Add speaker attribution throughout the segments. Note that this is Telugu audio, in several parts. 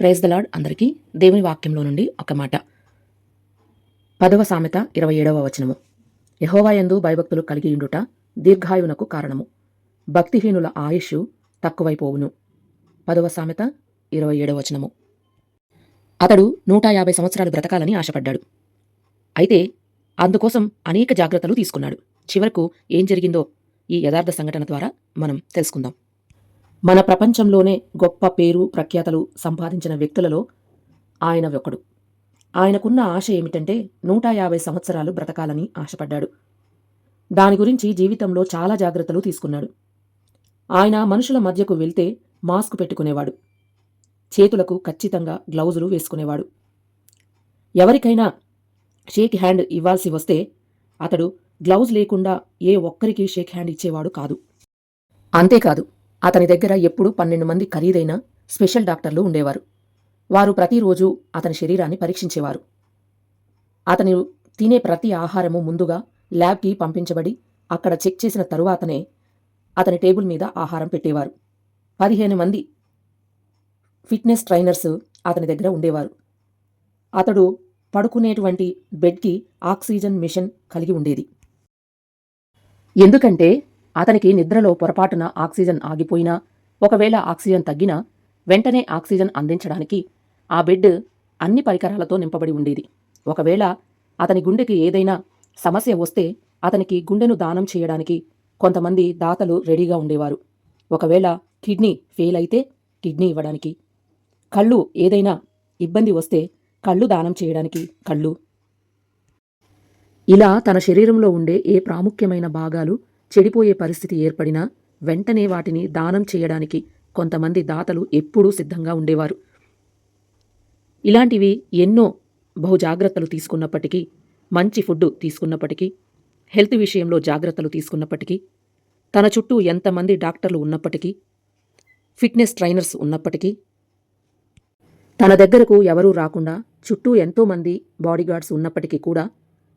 Speaker 1: ప్రైజ్ దలాడ్ అందరికీ దేవుని వాక్యంలో నుండి ఒక మాట. పదవ సామెత ఇరవై ఏడవ వచనము. యహోవాయందు భయభక్తులు కలిగి ఉండుట దీర్ఘాయువునకు కారణము. భక్తిహీనుల ఆయుష్ తక్కువైపోవును. పదవ సామెత ఇరవై ఏడవ వచనము. అతడు నూట యాభై సంవత్సరాలు బ్రతకాలని ఆశపడ్డాడు. అయితే అందుకోసం అనేక జాగ్రత్తలు తీసుకున్నాడు. చివరకు ఏం జరిగిందో ఈ యథార్థ సంఘటన ద్వారా మనం తెలుసుకుందాం. మన ప్రపంచంలోనే గొప్ప పేరు ప్రఖ్యాతలు సంపాదించిన వ్యక్తులలో ఆయన ఒకడు ఆయనకున్న ఆశ ఏమిటంటే నూట యాభై సంవత్సరాలు బ్రతకాలని ఆశపడ్డాడు. దాని గురించి జీవితంలో చాలా జాగ్రత్తలు తీసుకున్నాడు. ఆయన మనుషుల మధ్యకు వెళ్తే మాస్క్ పెట్టుకునేవాడు. చేతులకు ఖచ్చితంగా గ్లౌజులు వేసుకునేవాడు. ఎవరికైనా షేక్ హ్యాండ్ ఇవ్వాల్సి వస్తే అతడు గ్లౌజ్ లేకుండా ఏ ఒక్కరికి షేక్ హ్యాండ్ ఇచ్చేవాడు కాదు. అంతేకాదు అతని దగ్గర ఎప్పుడూ పన్నెండు మంది ఖరీదైన స్పెషల్ డాక్టర్లు ఉండేవారు. వారు ప్రతిరోజు అతని శరీరాన్ని పరీక్షించేవారు. అతను తినే ప్రతి ఆహారము ముందుగా ల్యాబ్కి పంపించబడి అక్కడ చెక్ చేసిన తరువాతనే అతని టేబుల్ మీద ఆహారం పెట్టేవారు. పదిహేను మంది ఫిట్నెస్ ట్రైనర్స్ అతని దగ్గర ఉండేవారు. అతడు పడుకునేటువంటి బెడ్కి ఆక్సిజన్ మిషన్ కలిగి ఉండేది. ఎందుకంటే అతనికి నిద్రలో పొరపాటున ఆక్సిజన్ ఆగిపోయినా ఒకవేళ ఆక్సిజన్ తగ్గినా వెంటనే ఆక్సిజన్ అందించడానికి ఆ బెడ్ అన్ని పరికరాలతో నింపబడి ఉండేది. ఒకవేళ అతని గుండెకి ఏదైనా సమస్య వస్తే అతనికి గుండెను దానం చేయడానికి కొంతమంది దాతలు రెడీగా ఉండేవారు. ఒకవేళ కిడ్నీ ఫెయిల్ అయితే కిడ్నీ ఇవ్వడానికి. కళ్ళు ఏదైనా ఇబ్బంది వస్తే కళ్ళు దానం చేయడానికి కళ్ళు. ఇలా తన శరీరంలో ఉండే ఏ ప్రాముఖ్యమైన భాగాలు చెడిపోయే పరిస్థితి ఏర్పడినా వెంటనే వాటిని దానం చేయడానికి కొంతమంది దాతలు ఎప్పుడూ సిద్ధంగా ఉండేవారు. ఇలాంటివి ఎన్నో బహుజాగ్రత్తలు తీసుకున్నప్పటికీ మంచి ఫుడ్ తీసుకున్నప్పటికీ హెల్త్ విషయంలో జాగ్రత్తలు తీసుకున్నప్పటికీ తన చుట్టూ ఎంతమంది డాక్టర్లు ఉన్నప్పటికీ ఫిట్నెస్ ట్రైనర్స్ ఉన్నప్పటికీ తన దగ్గరకు ఎవరూ రాకుండా చుట్టూ ఎంతోమంది బాడీగార్డ్స్ ఉన్నప్పటికీ కూడా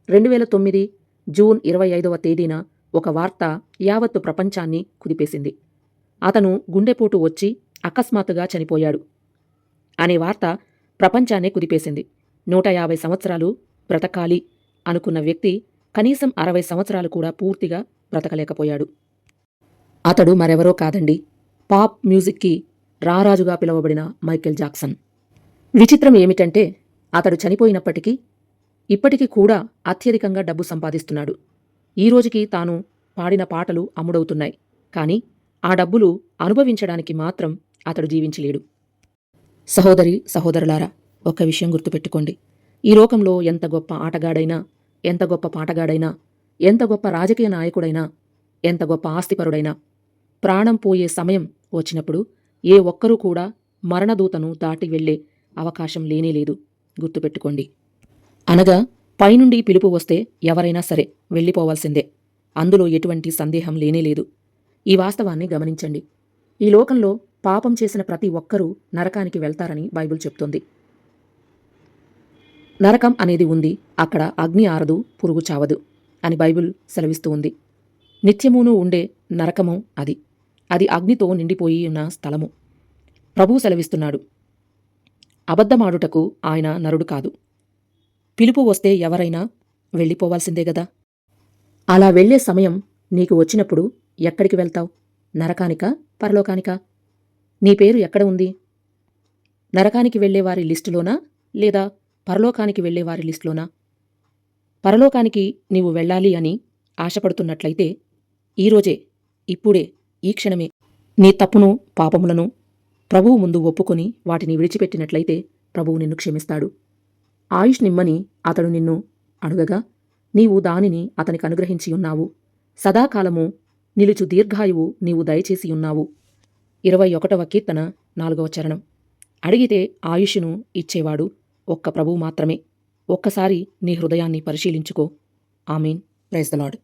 Speaker 1: రెండు వేల తొమ్మిది జూన్ ఇరవై ఐదవ తేదీన ఒక వార్త యావత్తు ప్రపంచాన్ని కుదిపేసింది. అతను గుండెపోటు వచ్చి అకస్మాత్తుగా చనిపోయాడు. అనే వార్త ప్రపంచాన్నే కుదిపేసింది. నూట యాభై సంవత్సరాలు బ్రతకాలి అనుకున్న వ్యక్తి కనీసం అరవై సంవత్సరాలు కూడా పూర్తిగా బ్రతకలేకపోయాడు. అతడు మరెవరో కాదండి. పాప్ మ్యూజిక్కి రారాజుగా పిలువబడిన మైకేల్ జాక్సన్. విచిత్రం ఏమిటంటే అతడు చనిపోయినప్పటికీ ఇప్పటికీ కూడా అత్యధికంగా డబ్బు సంపాదిస్తున్నాడు. ఈ రోజుకి తాను పాడిన పాటలు అమ్ముడవుతున్నాయి. కానీ ఆ డబ్బులు అనుభవించడానికి మాత్రం అతడు జీవించలేడు. సహోదరి సహోదరులారా ఒక్క విషయం గుర్తుపెట్టుకోండి. ఈ లోకంలో ఎంత గొప్ప ఆటగాడైనా ఎంత గొప్ప పాటగాడైనా ఎంత గొప్ప రాజకీయ నాయకుడైనా ఎంత గొప్ప ఆస్తిపరుడైనా ప్రాణం పోయే సమయం వచ్చినప్పుడు ఏ ఒక్కరూ కూడా మరణదూతను దాటి వెళ్ళే అవకాశం లేనేలేదు గుర్తుపెట్టుకోండి. అనగా పైనుండి పిలుపు వస్తే ఎవరైనా సరే వెళ్ళిపోవాల్సిందే. అందులో ఎటువంటి సందేహం లేనేలేదు ఈ వాస్తవాన్ని గమనించండి. ఈ లోకంలో పాపం చేసిన ప్రతి ఒక్కరూ నరకానికి వెళ్తారని బైబిల్ చెప్తుంది. నరకం అనేది ఉంది అక్కడ అగ్ని ఆరదు పురుగు చావదు అని బైబిల్ సెలవిస్తూ ఉంది. నిత్యమును ఉండే నరకము అది. అది అగ్నితో నిండిపోయి ఉన్న స్థలము. ప్రభువు సెలవిస్తున్నాడు అబద్ధమాడుటకు ఆయన నరుడు కాదు. పిలుపు వస్తే ఎవరైనా వెళ్ళిపోవాల్సిందే గదా. అలా వెళ్ళే సమయం నీకు వచ్చినప్పుడు ఎక్కడికి వెళ్తావు? నరకానికా? పరలోకానికా? నీ పేరు ఎక్కడ ఉంది? నరకానికి వెళ్ళేవారి లిస్టులోనా? లేదా పరలోకానికి వెళ్ళేవారి లిస్టులోనా? పరలోకానికి నీవు వెళ్ళాలి అని ఆశపడుతున్నట్లయితే ఈరోజే ఇప్పుడే ఈ క్షణమే నీ తప్పును పాపములను ప్రభువు ముందు ఒప్పుకొని వాటిని విడిచిపెట్టినట్లయితే ప్రభువు నిన్ను క్షమిస్తాడు. ఆయుష్ నిమ్మని అతడు నిన్ను అడుగగా నీవు దానిని అతనికి అనుగ్రహించి ఉన్నావు. సదాకాలము నిలుచు దీర్ఘాయువు నీవు దయచేసి ఉన్నావు. ఇరవై ఒకటవ కీర్తన నాలుగవ చరణం. అడిగితే ఆయుష్ను ఇచ్చేవాడు ఒక్క ప్రభువు మాత్రమే. ఒక్కసారి నీ హృదయాన్ని పరిశీలించుకో. ఆమీన్. Praise the lord